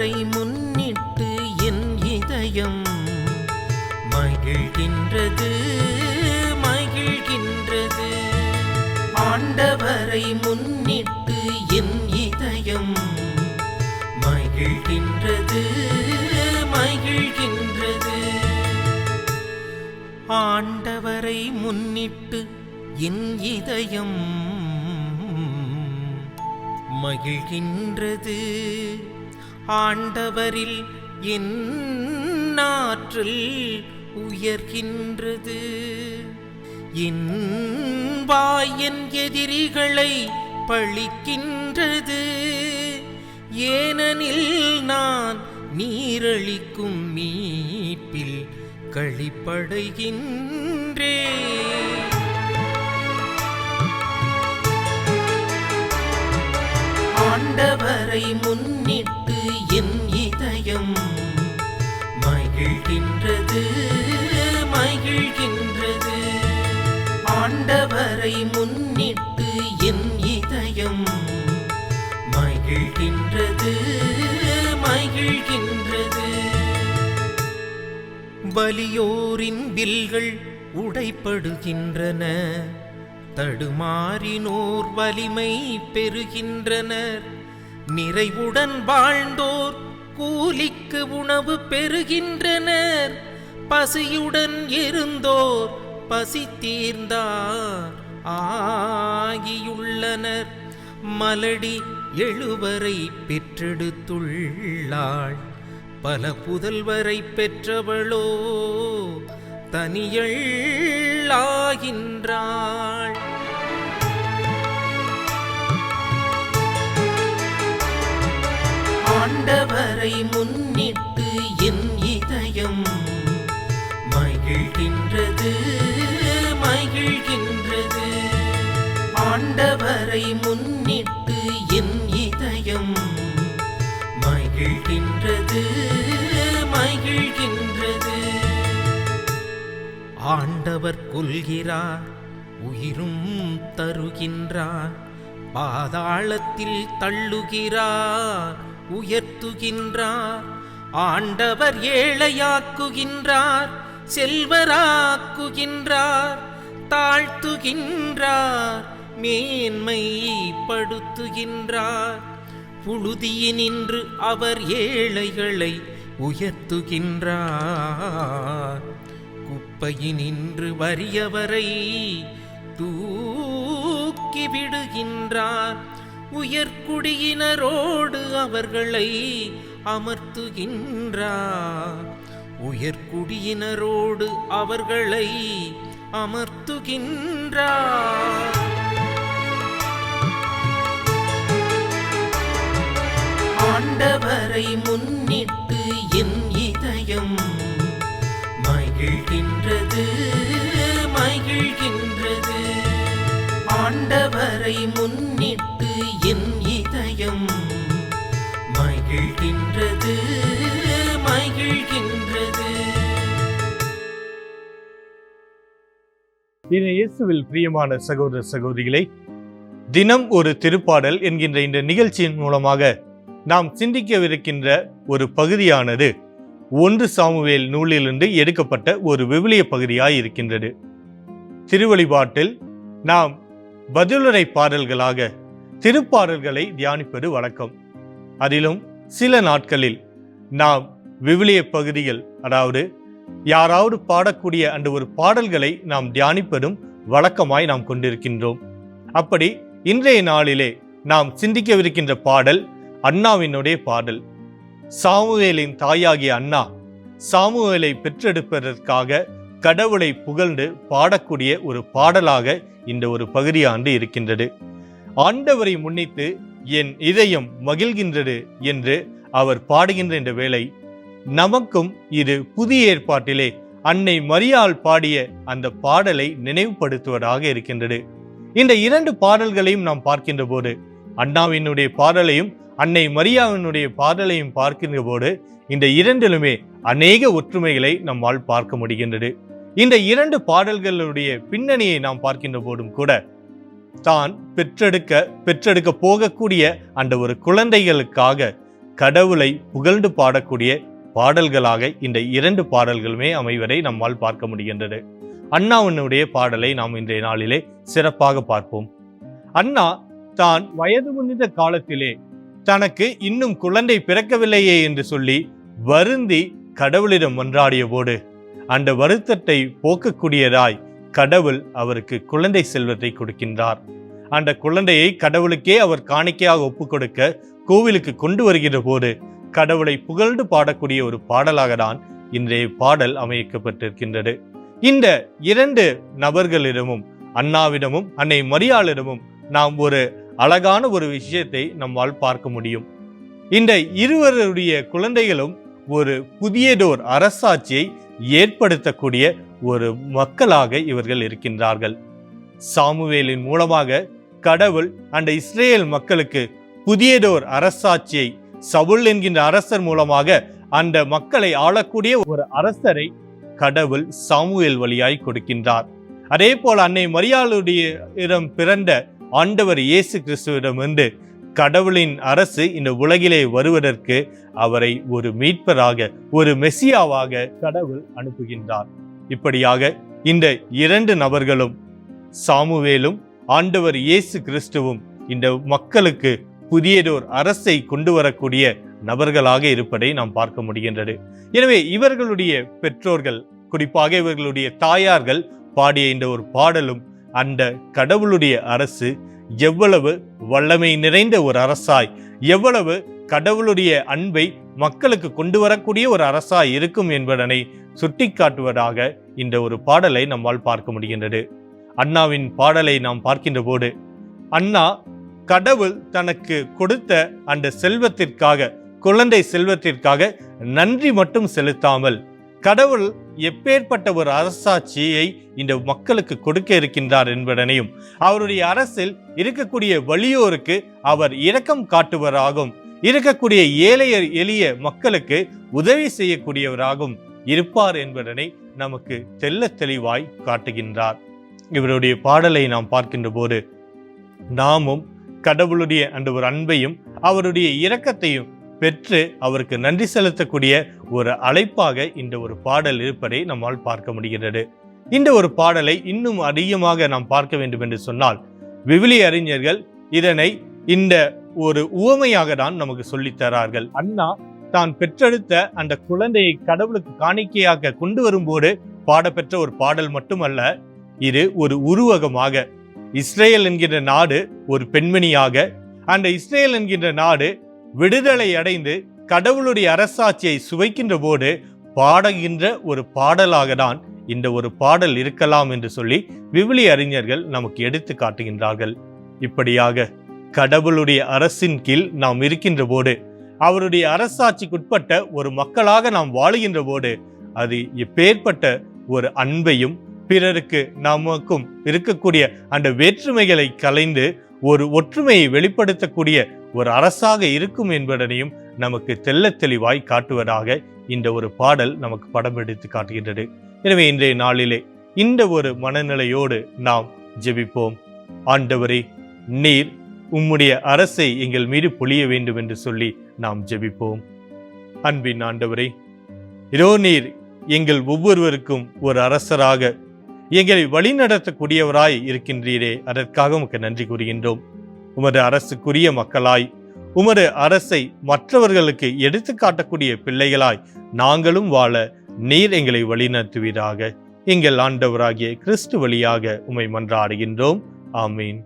அவரை முன்னிட்டு என் இதயம் மகிழ்கின்றது மகிழ்கின்றது. ஆண்டவரை முன்னிட்டு என் இதயம் மகிழ்கின்றது மகிழ்கின்றது. ஆண்டவரை முன்னிட்டு என் இதயம் மகிழ்கின்றது. ஆண்டவரில் என் ஆற்றல் உயர்கின்றது. என் எதிரிகளை பழிக்கின்றது. ஏனெனில் நான் நீரளிக்கும் மீட்பில் கழிப்படைகின்றே ஆண்டவரை முன்னிட்டு இதயம் மகிழ்கின்றது மகிழ்கின்றது. ஆண்டவரை முன்னிட்டு என் இதயம் மகிழ்கின்றது மகிழ்கின்றது. வலியோரின் வில்கள் உடைப்படுகின்றன தடுமாறினோர் வலிமை பெறுகின்றனர். நிறைவுடன் வாழ்ந்தோர் கூலிக்கு உணவு பெறுகின்றனர். பசியுடன் இருந்தோர் பசி தீர்ந்தார். ஆகியுள்ளனர். மலடி எழுவரை பெற்றெடுத்துள்ளாள். பல புதல்வரை பெற்றவளோ தனியள்ளாகின்றாள் ஆண்டவரை முன்னிட்டு என் இதயம் மகிழ்கின்றது மகிழ்கின்றது. ஆண்டவரை முன்னிட்டு என் இதயம் மகிழ்கின்றது மகிழ்கின்றது. ஆண்டவர் கொள்கிறார் உயிரும் தருகின்றார் பாதாளத்தில் தள்ளுகிறார். உயர்த்துகின்றார். ஆண்டவர் ஏழையாக்குகின்றார். செல்வராக்குகின்றார். தாழ்த்துகின்றார். மேன்மைப்படுத்துகின்றார். புழுதியினின்று அவர் ஏழைகளை உயர்த்துகின்றார். குப்பையினின்று வறியவரை தூக்கிவிடுகின்றார். உயர்குடியினரோடு அவர்களை அமர்த்துகின்றார். உயர்குடியினரோடு அவர்களை அமர்த்துகின்றார். ஆண்டவரை முன்னிட்டு என் இதயம் மகிழ்கின்றது மகிழ்கின்றது. ஆண்டவரை முன் என் இதயம் மகிழ்கின்றது மகிழ்கின்றது. இனி இயேசுவில் பிரியமான சகோதர சகோதரிகளை தினம் ஒரு திருப்பாடல் என்கின்ற இந்த நிகழ்ச்சியின் மூலமாக நாம் சிந்திக்கவிருக்கின்ற ஒரு பகுதியானது ஒன்று சாமுவேல் நூலிலிருந்து எடுக்கப்பட்ட ஒரு விவிலிய பகுதியாய் இருக்கின்றது. திருவழிபாட்டில் நாம் பதிலுரை பாடல்களாக திருப்பாடல்களை தியானிப்பது வழக்கம். அதிலும் சில நாட்களில் நாம் விவிலிய பகுதிகள் அதாவது யாராவது பாடக்கூடிய அந்த ஒரு பாடல்களை நாம் தியானிப்பதும் வழக்கமாய் நாம் கொண்டிருக்கின்றோம். அப்படி இன்றைய நாளிலே நாம் சிந்திக்கவிருக்கின்ற பாடல் அண்ணாவினுடைய பாடல். சாமுவேலின் தாயாகிய அண்ணா சாமுவேலை பெற்றெடுப்பதற்காக கடவுளை புகழ்ந்து பாடக்கூடிய ஒரு பாடலாக இந்த ஒரு பகுதியாண்டு இருக்கின்றது. ஆண்டவரை முன்னிட்டு என் இதயம் மகிழ்கின்றது என்று அவர் பாடுகின்ற இந்த வேளை நமக்கும் இது புதிய ஏற்பாட்டிலே அன்னை மரியாள் பாடிய அந்த பாடலை நினைவுபடுத்துவதாக இருக்கின்றது. இந்த இரண்டு பாடல்களையும் நாம் பார்க்கின்ற போது அண்ணாவினுடைய பாடலையும் அன்னை மரியாவினுடைய பாடலையும் பார்க்கின்ற போது இந்த இரண்டிலுமே அநேக ஒற்றுமைகளை நம்மால் பார்க்க முடிகின்றது. இந்த இரண்டு பாடல்களுடைய பின்னணியை நாம் பார்க்கின்ற போதும் கூட தான் பெற்றெடுக்க பெற்றெடுக்க போகக்கூடிய அந்த ஒரு குழந்தைகளுக்காக கடவுளை புகழ்ந்து பாடக்கூடிய பாடல்களாக இந்த இரண்டு பாடல்களுமே அமைவதை நம்மால் பார்க்க முடிகின்றது. அண்ணாவினுடைய பாடலை நாம் இன்றைய நாளிலே சிறப்பாக பார்ப்போம். அண்ணா தான் வயது முன்னித காலத்திலே தனக்கு இன்னும் குழந்தை பிறக்கவில்லையே என்று சொல்லி வருந்தி கடவுளிடம் மன்றாடிய போது அந்த வருத்தத்தை போக்கக்கூடியதாய் கடவுள் அவருக்கு குழந்தை செல்வத்தை கொடுக்கின்றார். அந்த குழந்தையை கடவுளுக்கே அவர் காணிக்கையாக ஒப்புக் கொடுக்க கோவிலுக்கு கொண்டு வருகின்ற போது கடவுளை புகழ்ந்து பாடக்கூடிய ஒரு பாடலாக தான் இன்றைய பாடல் அமைக்கப்பட்டிருக்கின்றது. இந்த இரண்டு நபர்களிடமும் அண்ணாவிடமும் அன்னை மரியாளிடமும் நாம் ஒரு அழகான ஒரு விஷயத்தை நம்மால் பார்க்க முடியும். இந்த இருவருடைய குழந்தைகளும் ஒரு புதியதோர் அரசாட்சியை ஏற்படுத்தக்கூடிய ஒரு மக்களாக இவர்கள் இருக்கின்றார்கள். சாமுவேலின் மூலமாக கடவுள் அந்த இஸ்ரேல் மக்களுக்கு புதியதோர் அரசாட்சியை சவுல் என்கின்ற அரசர் மூலமாக அந்த மக்களை ஆளக்கூடிய ஒரு அரசரை கடவுள் சாமுவேல் வழியாய் கொடுக்கின்றார். அதே போல அன்னை மரியாளுடைய இடம் பிறந்த ஆண்டவர் இயேசு கிறிஸ்துவிடமிருந்து கடவுளின் அரசு இந்த உலகிலே வருவதற்கு அவரை ஒரு மீட்பராக ஒரு மெசியாவாக கடவுள் அனுப்புகின்றார். இப்படியாக இந்த இரண்டு நபர்களும் சாமுவேலும் ஆண்டவர் இயேசு கிறிஸ்துவும் இந்த மக்களுக்கு புதியதோர் அரசை கொண்டு வரக்கூடிய நபர்களாக இருப்பதை நாம் பார்க்க முடிகின்றது. எனவே இவர்களுடைய பெற்றோர்கள் குறிப்பாக இவர்களுடைய தாயார்கள் பாடிய இந்த ஒரு பாடலும் அந்த கடவுளுடைய அரசு எவ்வளவு வல்லமை நிறைந்த ஒரு அரசாய் எவ்வளவு கடவுளுடைய அன்பை மக்களுக்கு கொண்டு வரக்கூடிய ஒரு அரசா இருக்கும் என்பதனை சுட்டிக்காட்டுவதாக இந்த ஒரு பாடலை நம்மால் பார்க்க முடிகின்றது. அண்ணாவின் பாடலை நாம் பார்க்கின்ற போது அண்ணா கடவுள் தனக்கு கொடுத்த அந்த செல்வத்திற்காக குழந்தை செல்வத்திற்காக நன்றி மட்டும் செலுத்தாமல் கடவுள் எப்பேற்பட்ட ஒரு அரசாட்சியை இந்த மக்களுக்கு கொடுக்க இருக்கின்றார் என்பதனையும் அவருடைய அரசில் இருக்கக்கூடிய வலியோருக்கு அவர் இரக்கம் காட்டுவராகும். இருக்கக்கூடிய ஏழை எளிய மக்களுக்கு உதவி செய்யக்கூடியவராகவும் இருப்பார் என்பதனை நமக்கு தெல்ல தெளிவாய் காட்டுகின்றார். இவருடைய பாடலை நாம் பார்க்கின்ற போது நாமும் கடவுளுடைய அந்த ஒரு அன்பையும் அவருடைய இரக்கத்தையும் பெற்று அவருக்கு நன்றி செலுத்தக்கூடிய ஒரு அழைப்பாக இந்த ஒரு பாடல் இருப்பதை நம்மால் பார்க்க முடிகிறது இந்த ஒரு பாடலை இன்னும் அதிகமாக நாம் பார்க்க வேண்டும் என்று சொன்னால் விவிலி அறிஞர்கள் இதனை இந்த ஒரு உவமையாக தான் நமக்கு சொல்லித் தரார்கள். அண்ணா தான் பெற்றெடுத்த அந்த குழந்தையை கடவுளுக்கு காணிக்கையாக கொண்டு வரும்போது பாடப்பெற்ற ஒரு பாடல் மட்டுமல்ல இது ஒரு உருவகமாக. இஸ்ரேல் என்கின்ற நாடு ஒரு பெண்மணியாக அந்த இஸ்ரேல் என்கின்ற நாடு விடுதலை அடைந்து கடவுளுடைய அரசாட்சியை சுவைக்கின்ற போது பாடுகின்ற ஒரு பாடலாக தான் இந்த ஒரு பாடல் இருக்கலாம் என்று சொல்லி விவிலி அறிஞர்கள் நமக்கு எடுத்து காட்டுகின்றார்கள். இப்படியாக கடவுளுடைய அரசின் கீழ் நாம் இருக்கின்ற போது அவருடைய அரசாட்சிக்குட்பட்ட ஒரு மக்களாக நாம் வாழுகின்ற போது அது எப்பேற்பட்ட ஒரு அன்பையும் பிறருக்கு நமக்கும் இருக்கக்கூடிய அந்த வேற்றுமைகளை கலைந்து ஒரு ஒற்றுமையை வெளிப்படுத்தக்கூடிய ஒரு அரசாக இருக்கும் என்பதனையும் நமக்கு தெல்ல தெளிவாய் காட்டுவதாக இந்த ஒரு பாடல் நமக்கு படம் எடுத்து காட்டுகின்றது. எனவே இன்றைய நாளிலே இந்த ஒரு மனநிலையோடு நாம் ஜெபிப்போம். ஆண்டவரே நீர் உம்முடைய அரசை எங்கள் மீது பொழிய வேண்டும் என்று சொல்லி நாம் ஜெபிப்போம். அன்பின் ஆண்டவரே இதோ நீர் எங்கள் ஒவ்வொருவருக்கும் ஒரு அரசராக எங்களை வழிநடத்தக்கூடியவராய் இருக்கின்றீரே அதற்காக உமக்கு நன்றி கூறுகின்றோம். உமது அரசுக்குரிய மக்களாய் உமது அரசை மற்றவர்களுக்கு எடுத்து காட்டக்கூடிய பிள்ளைகளாய் நாங்களும் வாழ நீர் எங்களை வழிநடத்துவீராக. எங்கள் ஆண்டவராகிய கிறிஸ்து வழியாக உமை மன்றாடுகின்றோம். ஆமீன்.